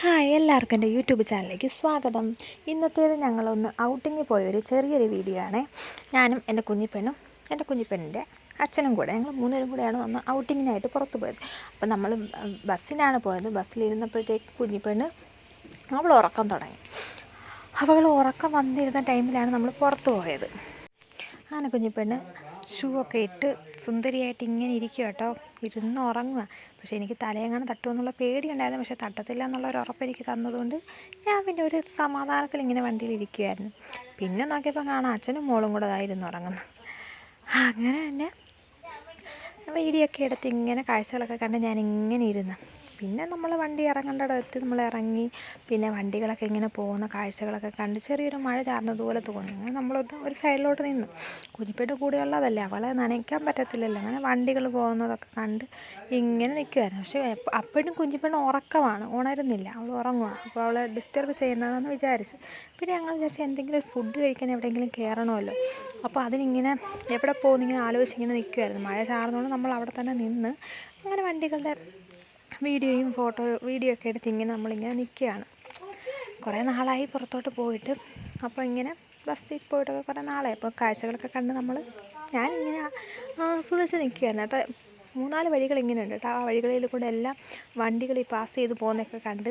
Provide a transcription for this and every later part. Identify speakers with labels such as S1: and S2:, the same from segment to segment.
S1: Hi എല്ലാവർക്കും എന്റെ YouTube ചാനലിലേക്ക് സ്വാഗതം. ഇന്നത്തേത് ഞങ്ങളൊന്ന് ഔട്ടിങ്ങിൽ പോയൊരു ചെറിയൊരു വീഡിയോ ആണ് ഞാനും എന്റെ കുഞ്ഞിപ്പെണ്ണും എന്റെ കുഞ്ഞിപ്പെണ്ണിന്റെ അച്ഛനും കൂടെ ഞങ്ങൾ മൂന്നുപേരും കൂടെയാണ് ഒന്ന് ഔട്ടിങ്ങിനായിട്ട് പുറത്ത് പോയത്. അപ്പോൾ നമ്മൾ ബസ്സിനാണ് പോയത്. ബസ്സിലിരുന്നപ്പോഴത്തേക്ക് കുഞ്ഞിപ്പെണ്ണ് അവൾ ഉറക്കം തുടങ്ങി. അവൾ ഉറക്കം വന്നിരുന്ന ടൈമിലാണ് നമ്മൾ പുറത്ത് പോയത്. അങ്ങനെ കുഞ്ഞിപ്പെണ്ണ് ഷൂ ഒക്കെ ഇട്ട് സുന്ദരിയായിട്ട് ഇങ്ങനെ ഇരിക്കുക കേട്ടോ. ഇരുന്ന് ഉറങ്ങുക പക്ഷേ എനിക്ക് തലയെങ്ങനെ തട്ടുമെന്നുള്ള പേടിയുണ്ടായിരുന്നു. പക്ഷേ തട്ടത്തില്ല എന്നുള്ള ഒരു ഉറപ്പ് എനിക്ക് തന്നതുകൊണ്ട് ഞാൻ പിന്നെ ഒരു സമാധാനത്തിൽ ഇങ്ങനെ വണ്ടിയിൽ ഇരിക്കുമായിരുന്നു പിന്നെ നോക്കിയപ്പോൾ കാണാം അച്ഛനും മോളും കൂടെ ഇതായിരുന്നു ഉറങ്ങുന്നത് അങ്ങനെ തന്നെ വീഡിയോ ഒക്കെ എടുത്ത് ഇങ്ങനെ കാഴ്ചകളൊക്കെ കണ്ട് ഞാൻ ഇങ്ങനെ ഇരുന്ന് പിന്നെ നമ്മൾ വണ്ടി ഇറങ്ങേണ്ടിടത്ത് നമ്മൾ ഇറങ്ങി പിന്നെ വണ്ടികളൊക്കെ ഇങ്ങനെ പോകുന്ന കാഴ്ചകളൊക്കെ കണ്ട് ചെറിയൊരു മഴ ചാർന്നതുപോലെ തോന്നി. അങ്ങനെ നമ്മളൊന്ന് ഒരു സൈഡിലോട്ട് നിന്നു. കുഞ്ഞിപ്പേട്ട് കൂടെയുള്ളതല്ലേ. അവളെ നനയ്ക്കാൻ പറ്റത്തില്ലല്ലോ. അങ്ങനെ വണ്ടികൾ പോകുന്നതൊക്കെ കണ്ട് ഇങ്ങനെ നിൽക്കുമായിരുന്നു പക്ഷേ അപ്പോഴും കുഞ്ഞിപ്പെണ്ണ് ഉറക്കമാണ്. ഉണരുന്നില്ല. അവൾ ഉറങ്ങുവാണ് അപ്പോൾ അവളെ ഡിസ്റ്റർബ് ചെയ്യണമെന്ന് വിചാരിച്ചു. പിന്നെ ഞങ്ങൾ വിചാരിച്ചു എന്തെങ്കിലും ഫുഡ് കഴിക്കാൻ എവിടെയെങ്കിലും കയറണമല്ലോ അപ്പോൾ അതിനിങ്ങനെ എവിടെ പോകുന്നിങ്ങനെ ആലോചിച്ചിങ്ങനെ നിൽക്കുമായിരുന്നു മഴ ചാർന്നുകൊണ്ട് നമ്മൾ അവിടെ തന്നെ നിന്ന് അങ്ങനെ വണ്ടികളുടെ വീഡിയോയും ഫോട്ടോ വീഡിയോ ഒക്കെ എടുത്ത് ഇങ്ങനെ നമ്മളിങ്ങനെ നിൽക്കുകയാണ്. കുറേ നാളായി പുറത്തോട്ട് പോയിട്ട് അപ്പോൾ ഇങ്ങനെ ബസ്സിൽ പോയിട്ടൊക്കെ കുറേ നാളായി. അപ്പോൾ കാഴ്ചകളൊക്കെ കണ്ട് നമ്മൾ ഞാനിങ്ങനെ ആസ്വദിച്ച് നിൽക്കുകയായിരുന്നു. കേട്ടോ മൂന്നാൽ വഴികൾ ഇങ്ങനെ ഉണ്ട് കേട്ടോ. ആ വഴികളിൽ കൂടെ എല്ലാം വണ്ടികൾ പാസ് ചെയ്ത് പോകുന്നതൊക്കെ കണ്ട്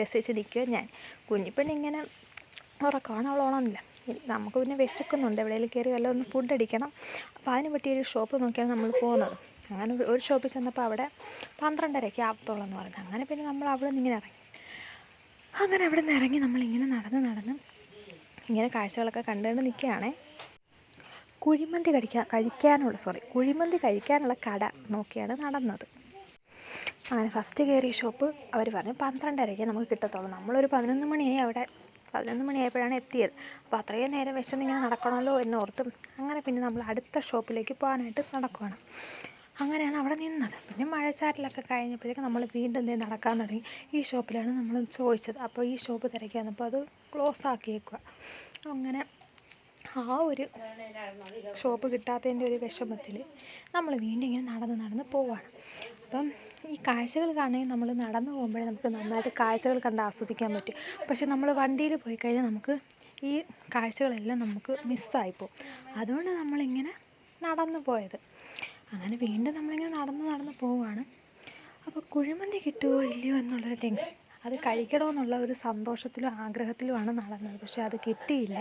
S1: രസിച്ച് നിൽക്കുക ഞാൻ. കുഞ്ഞിപ്പെണ്ണിങ്ങനെ ഉറക്കമാണ് അവൾ ഉണർന്നില്ല. നമുക്ക് പിന്നെ വിശക്കുന്നുണ്ട്. എവിടെയെങ്കിലും കയറി വല്ല ഒന്ന് ഫുഡ് അടിക്കണം. അപ്പോൾ അതിന് പറ്റിയൊരു ഷോപ്പ് നോക്കിയാണ് നമ്മൾ പോകുന്നത്. അങ്ങനെ ഒരു ഷോപ്പിൽ ചെന്നപ്പോൾ അവിടെ പന്ത്രണ്ടരയ്ക്ക് ആവത്തുള്ളൂ എന്ന് പറഞ്ഞു. അങ്ങനെ പിന്നെ നമ്മൾ അവിടെ നിന്ന് ഇങ്ങനെ ഇറങ്ങി. അങ്ങനെ അവിടെ നിന്ന് ഇറങ്ങി നമ്മളിങ്ങനെ നടന്ന് നടന്ന് ഇങ്ങനെ കാഴ്ചകളൊക്കെ കണ്ടുകൊണ്ട് നിൽക്കുകയാണേ. കുഴിമന്തി കഴിക്കാൻ കഴിക്കാനുള്ള സോറി കുഴിമന്തി കഴിക്കാനുള്ള കട നോക്കിയാണ് നടന്നത്. അങ്ങനെ ഫസ്റ്റ് കയറിയ ഷോപ്പ് അവർ പറഞ്ഞു പന്ത്രണ്ടരയ്ക്ക് നമുക്ക് കിട്ടത്തുള്ളൂ. നമ്മളൊരു പതിനൊന്ന് മണിയായി അവിടെ. പതിനൊന്ന് മണിയായപ്പോഴാണ് എത്തിയത്. അപ്പോൾ അത്രയും നേരം വിശന്നിങ്ങനെ നടക്കണമല്ലോ എന്നോർത്തും അങ്ങനെ പിന്നെ നമ്മൾ അടുത്ത ഷോപ്പിലേക്ക് പോകാനായിട്ട് നടക്കുവാണ്. അങ്ങനെയാണ് അവിടെ നിന്നത്. പിന്നെ മഴച്ചാറ്റിലൊക്കെ കഴിഞ്ഞപ്പോഴേക്കും നമ്മൾ വീണ്ടും എന്തേ നടക്കാൻ തുടങ്ങി. ഈ ഷോപ്പിലാണ് നമ്മൾ ചോദിച്ചത്. അപ്പോൾ ഈ ഷോപ്പ് തിരക്കി വന്നപ്പോൾ അത് ക്ലോസ് ആക്കിയേക്കുക അങ്ങനെ ആ ഒരു ഷോപ്പ് കിട്ടാത്തതിന്റെ ഒരു വിഷമത്തിൽ നമ്മൾ വീണ്ടും ഇങ്ങനെ നടന്ന് നടന്ന് പോവാണ്. അപ്പം ഈ കാഴ്ചകൾ കാണുകയും നമ്മൾ നടന്നു പോകുമ്പോഴേ നമുക്ക് നന്നായിട്ട് കാഴ്ചകൾ കണ്ട് ആസ്വദിക്കാൻ പറ്റും. പക്ഷെ നമ്മൾ വണ്ടിയിൽ പോയി കഴിഞ്ഞാൽ നമുക്ക് ഈ കാഴ്ചകളെല്ലാം നമുക്ക് മിസ്സായിപ്പോവും അതുകൊണ്ട് നമ്മളിങ്ങനെ നടന്നു പോയത്. അങ്ങനെ വീണ്ടും നമ്മളിങ്ങനെ നടന്ന് നടന്ന് പോവുകയാണ് അപ്പോൾ കുഴിമന്തി കിട്ടുമോ ഇല്ലയോ എന്നുള്ളൊരു ടെൻഷൻ അത് കഴിക്കണമെന്നുള്ള ഒരു സന്തോഷത്തിലും ആഗ്രഹത്തിലുമാണ് നടന്നത്. പക്ഷേ അത് കിട്ടിയില്ല.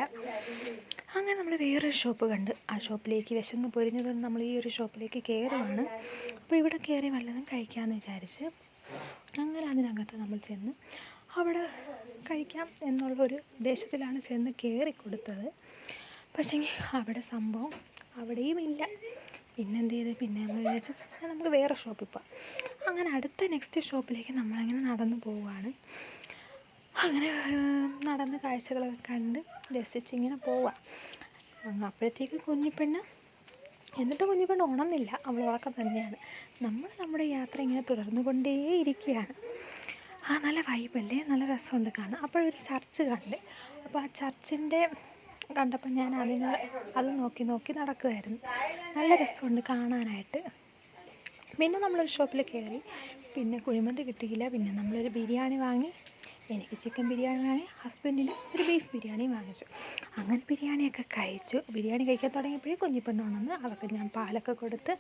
S1: അങ്ങനെ നമ്മൾ വേറൊരു ഷോപ്പ് കണ്ട്. ആ ഷോപ്പിലേക്ക് വിശന്ന് പൊരിഞ്ഞതുകൊണ്ട് നമ്മൾ ഈ ഒരു ഷോപ്പിലേക്ക് കയറുവാണ്. അപ്പോൾ ഇവിടെ കയറി വല്ലതും കഴിക്കാമെന്ന് വിചാരിച്ച് അങ്ങനെ അതിനകത്ത് നമ്മൾ ചെന്ന് അവിടെ കഴിക്കാം എന്നുള്ള ഒരു ഉദ്ദേശത്തിലാണ് ചെന്ന് കയറി കൊടുത്തത് പക്ഷേ അവിടെ സംഭവം അവിടെയും ഇല്ല പിന്നെ എന്ത് ചെയ്ത് പിന്നെ നമ്മൾ വിചാരിച്ചു നമുക്ക് വേറെ ഷോപ്പിൽ പോവാം. അങ്ങനെ അടുത്ത നെക്സ്റ്റ് ഷോപ്പിലേക്ക് നമ്മളങ്ങനെ നടന്നു പോവുകയാണ് അങ്ങനെ നടന്ന് കാഴ്ചകളൊക്കെ കണ്ട് രസിച്ചിങ്ങനെ പോവാം. അപ്പോഴത്തേക്ക് കുഞ്ഞിപ്പെണ്ണ് എന്നിട്ട് കുഞ്ഞിപ്പെണ്ണ് ഉണർന്നില്ല. അവൾ ഉറക്കം തന്നെയാണ്. നമ്മൾ നമ്മുടെ യാത്ര ഇങ്ങനെ തുടർന്നു കൊണ്ടേ ഇരിക്കുകയാണ് ആ നല്ല വൈബല്ലേ നല്ല രസമുണ്ട് കാണാൻ. അപ്പോഴൊരു ചർച്ച് കണ്ട് അപ്പോൾ ആ ചർച്ചിന്റെ കണ്ടപ്പോൾ ഞാൻ അതിന് അത് നോക്കി നോക്കി നടക്കുമായിരുന്നു നല്ല രസമുണ്ട് കാണാനായിട്ട്. പിന്നെ നമ്മളൊരു ഷോപ്പിൽ കയറി. പിന്നെ കുഴിമന്തി കിട്ടിയില്ല. പിന്നെ നമ്മളൊരു ബിരിയാണി വാങ്ങി. എനിക്ക് ചിക്കൻ ബിരിയാണി വാങ്ങി ഹസ്ബൻഡിന് ഒരു ബീഫ് ബിരിയാണി വാങ്ങിച്ചു. അങ്ങനെ ബിരിയാണിയൊക്കെ കഴിച്ചു. ബിരിയാണി കഴിക്കാൻ തുടങ്ങിയപ്പോഴേ കുഞ്ഞിപ്പെണ്ണ് അവൾക്ക് ഞാൻ പാലൊക്കെ കൊടുത്ത്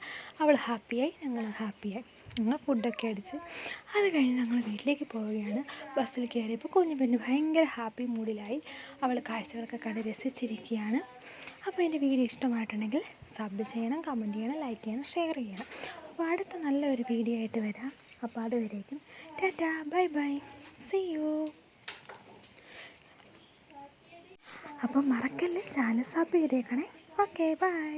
S1: അവൾ ഹാപ്പിയായി ഞങ്ങൾ ഹാപ്പിയായി. ഞങ്ങൾ ഫുഡൊക്കെ അടിച്ച് അത് കഴിഞ്ഞ് ഞങ്ങൾ വീട്ടിലേക്ക് പോവുകയാണ്. ബസ്സിൽ കയറിയപ്പോൾ കുഞ്ഞിപ്പെണ്ണ് ഭയങ്കര ഹാപ്പി മൂഡിലായി. അവൾ കാഴ്ചകളൊക്കെ കണ്ട് രസിച്ചിരിക്കുകയാണ്. അപ്പോൾ എന്റെ വീഡിയോ ഇഷ്ടമായിട്ടുണ്ടെങ്കിൽ സബ് ചെയ്യണം കമന്റ് ചെയ്യണം ലൈക്ക് ചെയ്യണം ഷെയർ ചെയ്യണം. അപ്പോൾ അടുത്ത നല്ലൊരു വീഡിയോ ആയിട്ട് വരാം. അപ്പോൾ അതുവരേക്കും. Tata bye bye. See you അപ്പം മറക്കല്ലേ? ചാനൽ സബ് ചെയ്തേക്കണേ. Okay bye